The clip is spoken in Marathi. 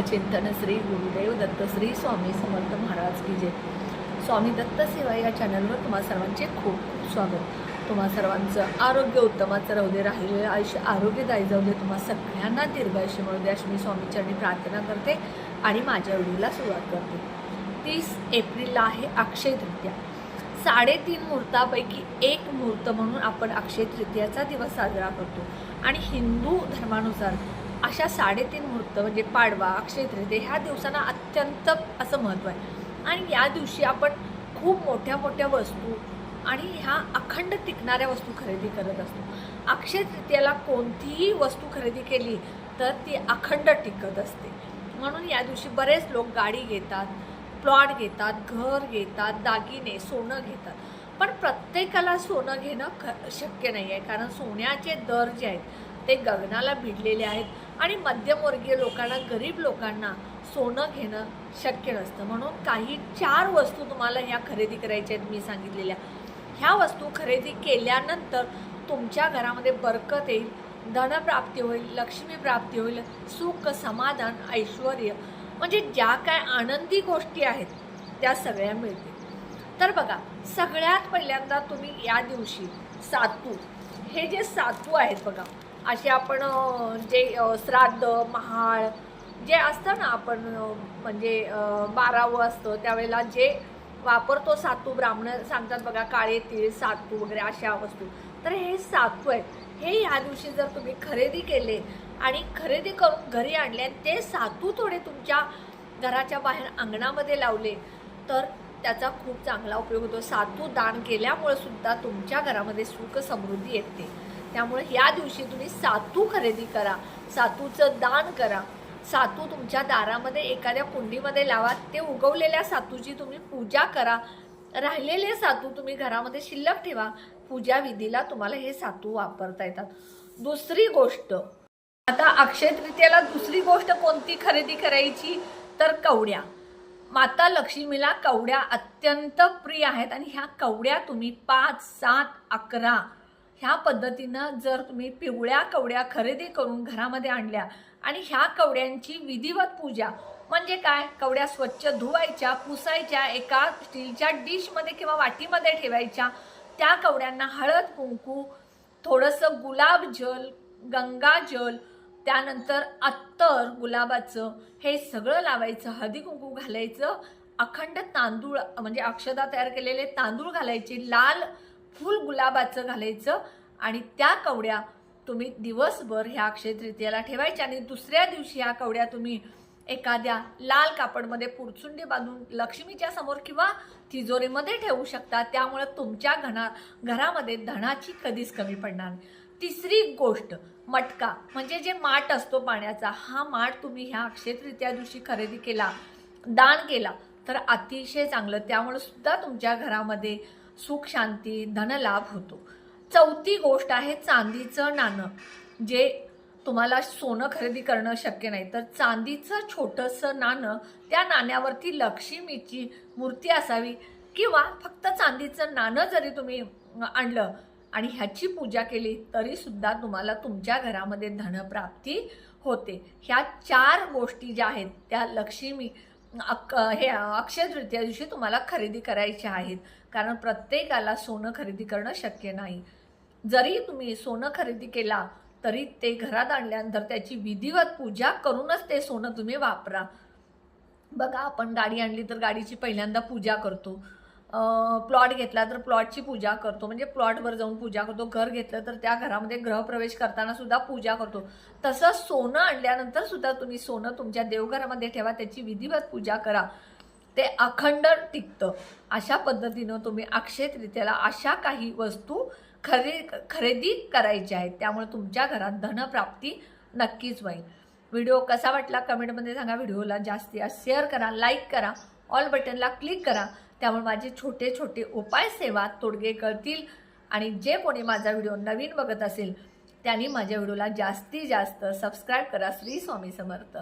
चिंतन श्री गुरुदेव दत्त श्री स्वामी समर्थ महाराज की जय. स्वामी दत्त सेवा या चॅनलवर तुम्हा सर्वांचे खूप खूप स्वागत. तुम्हा सर्वांचं आरोग्य उत्तमाचं राहू दे राहिलेलं आयुष्य आरोग्यदायी जाऊ दे तुम्हा सगळ्यांना दीर्घायुष्य मिळू दे अशी मी स्वामीचरणी प्रार्थना करते आणि माझ्या व्हिडिओला सुरुवात करते. तीस एप्रिलला आहे अक्षय तृतीया साडेतीन मुहूर्तापैकी एक मुहूर्त म्हणून आपण अक्षय तृतीयाचा दिवस साजरा करतो. आणि हिंदू धर्मानुसार अशा साडेतीन मुहूर्त म्हणजे पाडवा अक्षय तृतीया ह्या दिवसांना अत्यंत असं महत्त्व आहे. आणि या दिवशी आपण खूप मोठ्या मोठ्या वस्तू आणि ह्या अखंड टिकणाऱ्या वस्तू खरेदी करत असतो. अक्षय तृतीयाला कोणतीही वस्तू खरेदी केली तर ती अखंड टिकत असते. म्हणून या दिवशी बरेच लोक गाडी घेतात प्लॉट घेतात घर घेतात दागिने सोनं घेतात. पण प्रत्येकाला सोनं घेणं ख शक्य नाही आहे कारण सोन्याचे दर जे आहेत ते गगनाला भिडलेले आहेत. आणि मध्यमवर्गीय लोकांना गरीब लोकांना सोनं घेणं शक्य नसतं. म्हणून काही चार वस्तू तुम्हाला ह्या खरेदी करायच्या आहेत मी सांगितलेल्या. ह्या वस्तू खरेदी केल्यानंतर तुमच्या घरामध्ये बरकत येईल धनप्राप्ती होईल लक्ष्मी प्राप्ती होईल सुख समाधान ऐश्वर म्हणजे ज्या काय आनंदी गोष्टी आहेत त्या सगळ्या मिळतील. तर बघा सगळ्यात पहिल्यांदा तुम्ही या दिवशी सातू. हे जे सातू आहेत बघा असे आपण जे श्राद्ध महाळ जे असतं ना आपण म्हणजे बारावं असतं त्यावेळेला जे वापरतो सातू ब्राह्मण सांगतात बघा काळे तीळ सातू वगैरे अशा वस्तू. तर हे सातू आहेत. हे ह्या दिवशी जर तुम्ही खरेदी केले आणि खरेदी करून घरी आणले आणि ते सातू थोडे तुमच्या घराच्या बाहेर अंगणामध्ये लावले तर त्याचा खूप चांगला उपयोग होतो. सातू दान केल्यामुळे सुद्धा तुमच्या घरामध्ये सुख समृद्धी येते. त्यामुळे या दिवशी तुम्ही सातू खरेदी करा. सातूचं दान करा. सातू तुमच्या दारामध्ये एखाद्या कुंडीमध्ये लावा. ते उगवलेल्या सातूची तुम्ही पूजा करा. राहिलेले सातू तुम्ही घरामध्ये शिल्लक ठेवा. पूजा विधीला तुम्हाला हे सातू वापरता येतात. दुसरी गोष्ट आता अक्षय तृतीयेला दुसरी गोष्ट कोणती खरेदी करायची? तर कवड्या. माता लक्ष्मीला कवड्या अत्यंत प्रिय आहेत आणि ह्या कवड्या तुम्ही पाच सात अकरा ह्या पद्धतीनं जर तुम्ही पिवळ्या कवड्या खरेदी करून घरामध्ये आणल्या आणि ह्या कवड्यांची विधिवत पूजा म्हणजे काय? कवड्या स्वच्छ धुवायच्या पुसायच्या एका स्टीलच्या डिशमध्ये किंवा वाटीमध्ये ठेवायच्या. त्या कवड्यांना हळद कुंकू थोडंसं गुलाब जल गंगाजल त्यानंतर अत्तर गुलाबाचं हे सगळं लावायचं हळदी कुंकू घालायचं अखंड तांदूळ म्हणजे अक्षदा तयार केलेले तांदूळ घालायचे लाल फुल गुलाबाचं घालायचं आणि त्या कवड्या तुम्ही दिवसभर ह्या अक्षय तृतीयाला ठेवायच्या आणि दुसऱ्या दिवशी ह्या कवड्या तुम्ही एखाद्या लाल कापडमध्ये पुरचुंडी बांधून लक्ष्मीच्या समोर किंवा तिजोरीमध्ये ठेवू शकता. त्यामुळे तुमच्या घना घरामध्ये धनाची कधीच कमी पडणार तिसरी गोष्ट मटका. म्हणजे जे माठ असतो पाण्याचा हा माठ तुम्ही ह्या अक्षय तृतीया दिवशी खरेदी केला दान केला तर अतिशय चांगलं. त्यामुळे सुद्धा तुमच्या घरामध्ये सुख शांती धनलाभ होतो. चौथी गोष्ट आहे चांदीचं नाणं. जे तुम्हाला सोनं खरेदी करणं शक्य नाही तर चांदीचं छोटंसं नाणं त्या नाण्यावरती लक्ष्मीची मूर्ती असावी किंवा फक्त चांदीचं नाणं जरी तुम्ही आणलं आणि ह्याची पूजा केली तरीसुद्धा तुम्हाला तुमच्या घरामध्ये धनप्राप्ती होते. ह्या चार गोष्टी ज्या आहेत त्या लक्ष्मी अक हे अक्षय तृतीया दिवशी तुम्हाला खरेदी करायचे आहेत. कारण प्रत्येकाला सोनं खरेदी करणं शक्य नाही. जरी तुम्ही सोनं खरेदी केला तरी ते घरात आणल्यानंतर त्याची विधिवत पूजा करूनच ते सोनं तुम्ही वापरा. बघा आपण गाडी आणली तर गाडीची पहिल्यांदा पूजा करतो. प्लॉट घेतला तर प्लॉटची पूजा करतो. म्हणजे प्लॉटवर जाऊन पूजा करतो. घर घेतलं तर त्या घरामध्ये ग्रहप्रवेश करताना सुद्धा पूजा करतो. तसं सोनं आणल्यानंतर सुद्धा तुम्ही सोनं तुमच्या देवघरामध्ये ठेवा त्याची विधिवत पूजा करा. ते अखंड टिकतं. अशा पद्धतीनं तुम्ही अक्षय अशा काही वस्तू खरे खरेदी करायच्या आहेत. त्यामुळे तुमच्या घरात धनप्राप्ती नक्कीच होईल. व्हिडिओ कसा वाटला कमेंटमध्ये सांगा. व्हिडिओला जास्ती शेअर करा लाईक करा ऑल बटनला क्लिक करा. त्यामुळे माझे छोटे छोटे उपाय सेवा तोडगे कळतील आणि जे कोणी माझा व्हिडिओ नवीन बघत असेल त्यांनी माझ्या व्हिडिओला जास्तीत जास्त सबस्क्राईब करा. श्री स्वामी समर्थ.